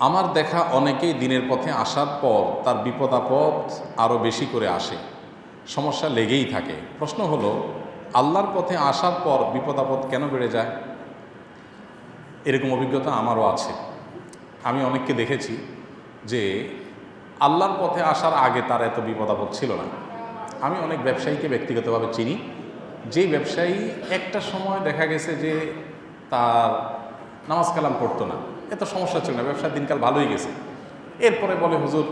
আমার দেখা অনেকেই দিনের পথে আসার পর তার বিপদ আপদ আরও বেশি করে আসে। সমস্যা লেগেই থাকে। প্রশ্ন হলো, আল্লাহর পথে আসার পর বিপদ আপদ কেন বেড়ে যায়? এরকম অভিজ্ঞতা আমারও আছে। আমি অনেককে দেখেছি যে আল্লাহর পথে আসার আগে তার এত বিপদ আপদ ছিল না। আমি অনেক ব্যবসায়ীকে ব্যক্তিগতভাবে চিনি। যে ব্যবসায়ী একটা সময় দেখা গেছে যে তার নামাজ কালাম পড়তো না। এত সমস্যা ছিল না, ব্যবসার দিনকাল ভালোই গেছে। এরপরে বলে, হুজুর,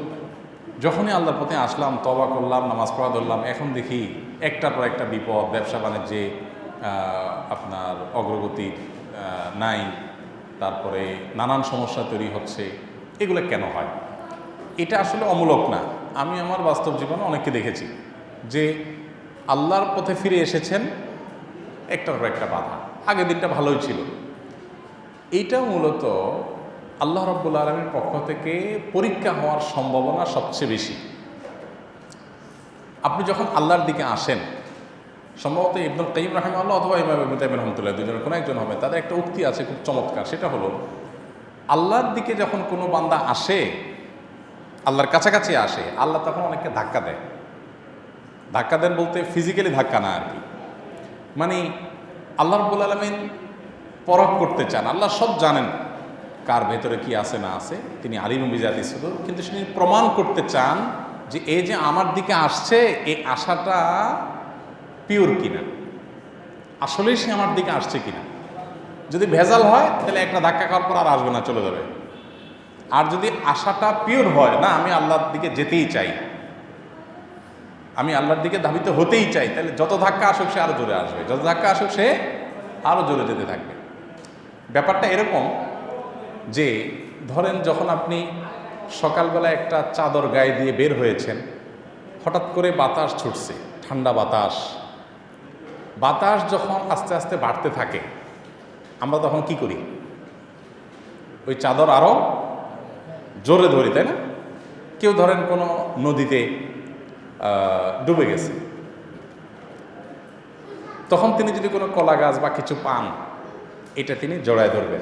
যখনই আল্লাহর পথে আসলাম তবা করলাম, নামাজ পড়া ধরলাম, এখন দেখি একটার পর একটা বিপদ, ব্যবসা বাণিজ্যে আপনার অগ্রগতি নাই, তারপরে নানান সমস্যা তৈরি হচ্ছে, এগুলো কেন হয়? এটা আসলে অমূলক না। আমি আমার বাস্তব জীবনে অনেককে দেখেছি যে আল্লাহর পথে ফিরে এসেছেন, একটার পর একটা বাধা। আগের দিনটা ভালোই ছিল। এইটা মূলত আল্লাহ রব্বুল আলমীর পক্ষ থেকে পরীক্ষা হওয়ার সম্ভাবনা সবচেয়ে বেশি। আপনি যখন আল্লাহর দিকে আসেন, সম্ভবত ইবনুল কাইম রাহেমাল্লাহ অথবা ইমাম ইবনু তাইমিন রহমতুল্লাহ দুজনের কোনো একজন হবে, তাদের একটা উক্তি আছে খুব চমৎকার, সেটা হলো আল্লাহর দিকে যখন কোনো বান্দা আসে, আল্লাহর কাছাকাছি আসে, আল্লাহ তখন অনেককে ধাক্কা দেয়। ধাক্কা দেন বলতে ফিজিক্যালি ধাক্কা না আর কি। মানে আল্লাহ রব্বুল আলমিন পরখ করতে চান, আল্লাহ সব জানেন কার ভেতরে কি আছে না আছে। তিনি আলিম বিজাতি শুধু কিন্তু তিনি প্রমাণ করতে চান যে এই যে আমার দিকে আসছে, এই আশাটা পিওর কিনা। আসলেই সে আমার দিকে আসছে কিনা। যদি ভেজাল হয়, তাহলে একটা ধাক্কা খাওয়ার পর আর আসবে না, চলে যাবে। আর যদি আশাটা পিওর হয়, না, আমি আল্লাহর দিকে যেতেই চাই। আমি আল্লাহর দিকে ধাবিত হতেই চাই, তাহলে যত ধাক্কা আসুক সে আরও জোরে আসবে, যত ধাক্কা আসুক সে আরও জোরে যেতে থাকবে। ব্যাপারটা এরকম যে, ধরেন যখন আপনি সকালবেলা একটা চাদর গায়ে দিয়ে বের হয়েছেন, হঠাৎ করে বাতাস ছুটছে, ঠান্ডা বাতাস। বাতাস যখন আস্তে আস্তে বাড়তে থাকে, আমরা তখন কি করি? ওই চাদর আরও জোরে ধরি, তাই না? কেউ ধরেন কোনো নদীতে ডুবে গেছে। তখন তিনি যদি কোনো কলা গাছ বা কিছু পান এটা তিনি জড়ায় ধরবেন।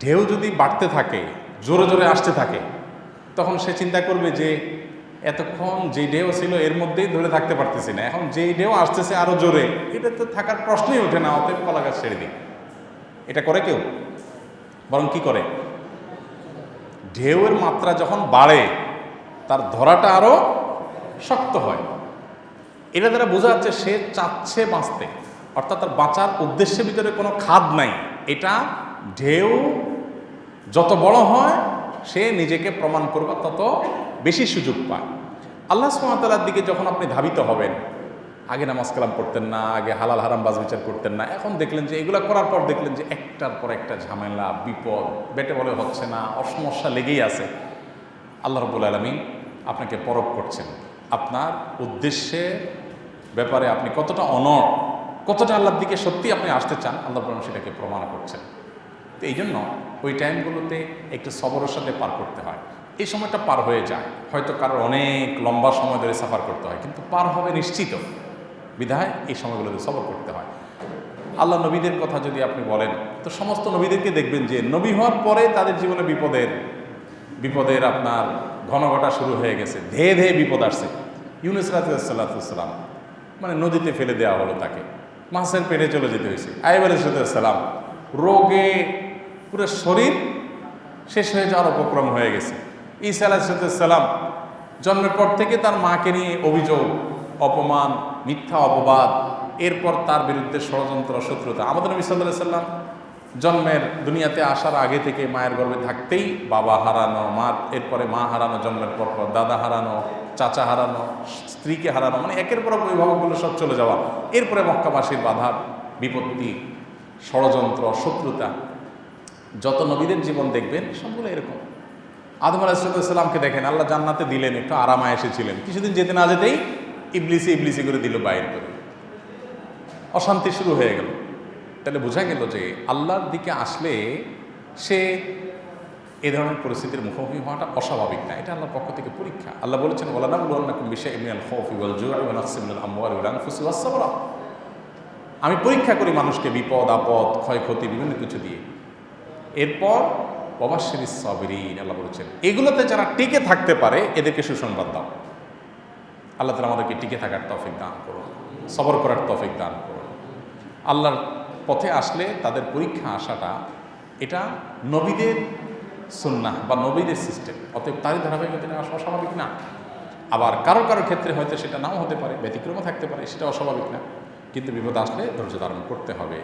ঢেউ যদি বাড়তে থাকে, জোরে জোরে আসতে থাকে, তখন সে চিন্তা করবে যে, এতক্ষণ যে ঢেউ ছিল এর মধ্যেই ধরে থাকতে পারতেছি না। এখন যেই ঢেউ আসতেছে আরও জোরে, এটা তো থাকার প্রশ্নই ওঠে না, অতএব কলা গাছ ছেড়ে দিই। এটা করে কেউ? বরং কি করে? ঢেউয়ের মাত্রা যখন বাড়ে, তার ধরাটা আরও শক্ত হয়। এটা দ্বারা বোঝা যাচ্ছে সে চাচ্ছে বাঁচতে। অর্থাৎ তার বাঁচার উদ্দেশ্যের ভিতরে কোনো খাদ নাই। এটা ঢেউ যত বড় হয়, সে নিজেকে প্রমাণ করবে, তত বেশি সুযোগ পায়। আল্লাহ সুমতালার দিকে যখন আপনি ধাবিত হবেন, আগে নামাজ কালাম পড়তেন না, আগে হালাল হারাম বাজ বিচার করতেন না, এখন দেখলেন যে এগুলো করার পর দেখলেন যে একটার পর একটা ঝামেলা, বিপদ, বেটে বলে হচ্ছে না, অসমস্যা লেগেই আছে। আল্লাহ রবুল আলমী আপনাকে পরখ করছেন। আপনার উদ্দেশ্যে ব্যাপারে আপনি কতটা অনর কতটা আল্লাহর দিকে সত্যি আপনি আসতে চান, আল্লাহ রহমান সেটাকে প্রমাণ করছেন। তো এই জন্য ওই টাইমগুলোতে একটু সবরের সাথে পার করতে হয়। এই সময়টা পার হয়ে যায়। হয়তো কারোর অনেক লম্বা সময় ধরে সাফার করতে হয়, কিন্তু পার হবে নিশ্চিত। বিধায় এই সময়গুলোতে সবর করতে হয়। আল্লাহ নবীদের কথা যদি আপনি বলেন, তো সমস্ত নবীদেরকে দেখবেন যে নবী হওয়ার পরে তাদের জীবনে বিপদের বিপদের আপনার ঘন ঘটা শুরু হয়ে গেছে। ধেয়ে ধেয়ে বিপদ আসছে। ইউনুস রাতুসাল্লাম মানে নদীতে ফেলে দেওয়া হলো তাকে। মাছের পেটে চলে যেতে হয়েছে। আইবার সালাম রোগে পুরো শরীর শেষ হয়ে যাওয়ার উপক্রম হয়ে গেছে। ঈসা আলাহিসাল্লাম জন্মের পর থেকে তার মাকে নিয়ে অভিযোগ, অপমান, মিথ্যা অপবাদ, এরপর তার বিরুদ্ধে ষড়যন্ত্র শত্রুতা আমাদের নবী সাল্লাহ সাল্লাম জন্মের দুনিয়াতে আসার আগে থেকে মায়ের গর্ভে থাকতেই বাবা হারানো মা এরপরে মা হারানো, জন্মের পর পর দাদা হারানো, চাচা হারানো, স্ত্রীকে হারানো মানে একের পর অভিভাবকগুলো সব চলে যাওয়া। এরপরে মক্কাবাসীর বাধা, বিপত্তি, ষড়যন্ত্র, শত্রুতা। যত নবীদের জীবন দেখবেন, সবগুলো এরকম। আদম আলাহিসাল্লামকে দেখেন, আল্লাহ জান্নাতে দিলেন, একটু আরামায় এসেছিলেন কিছুদিন যেতে না যেতেই ইবলিসি ইবলিসি করে দিল বাইর করে। অশান্তি শুরু হয়ে গেল। তাহলে বোঝা গেল যে আল্লাহর দিকে আসলে সে এ ধরনের পরিস্থিতির মুখোমুখি হওয়াটা অস্বাভাবিক না। এটা আল্লাহর পক্ষ থেকে পরীক্ষা। আল্লাহ বলেছেন ওলানা বলুন বিষয় ইমিনাল খৌফি ওয়াল জুআ ওয়া নাকসিম মিনাল আমওয়ালি আনফুসি ওয়াস আমি পরীক্ষা করি মানুষকে বিপদ, আপদ, ক্ষয়ক্ষতি, বিভিন্ন কিছু দিয়ে। এরপর অবাশ্বির সবিরিন। আল্লাহ বলেছেন, এগুলোতে যারা টিকে থাকতে পারে, এদেরকে সুসংবাদ দাও। আল্লাহ তালা আমাদেরকে টিকে থাকার তফিক দান করুন, সবর করার তফিক দান করুন। আল্লাহর পথে আসলে তাদের পরীক্ষা আসাটা, এটা নবীদের সুন্না বা নবীদের সিস্টেম অতএব তাদের ধারাবাহিকতা অস্বাভাবিক না। আবার কারও কারও ক্ষেত্রে হয়তো সেটা নাও হতে পারে, ব্যতিক্রমও থাকতে পারে সেটা অস্বাভাবিক না। কিন্তু বিপদ আসলে ধৈর্য ধারণ করতে হবে।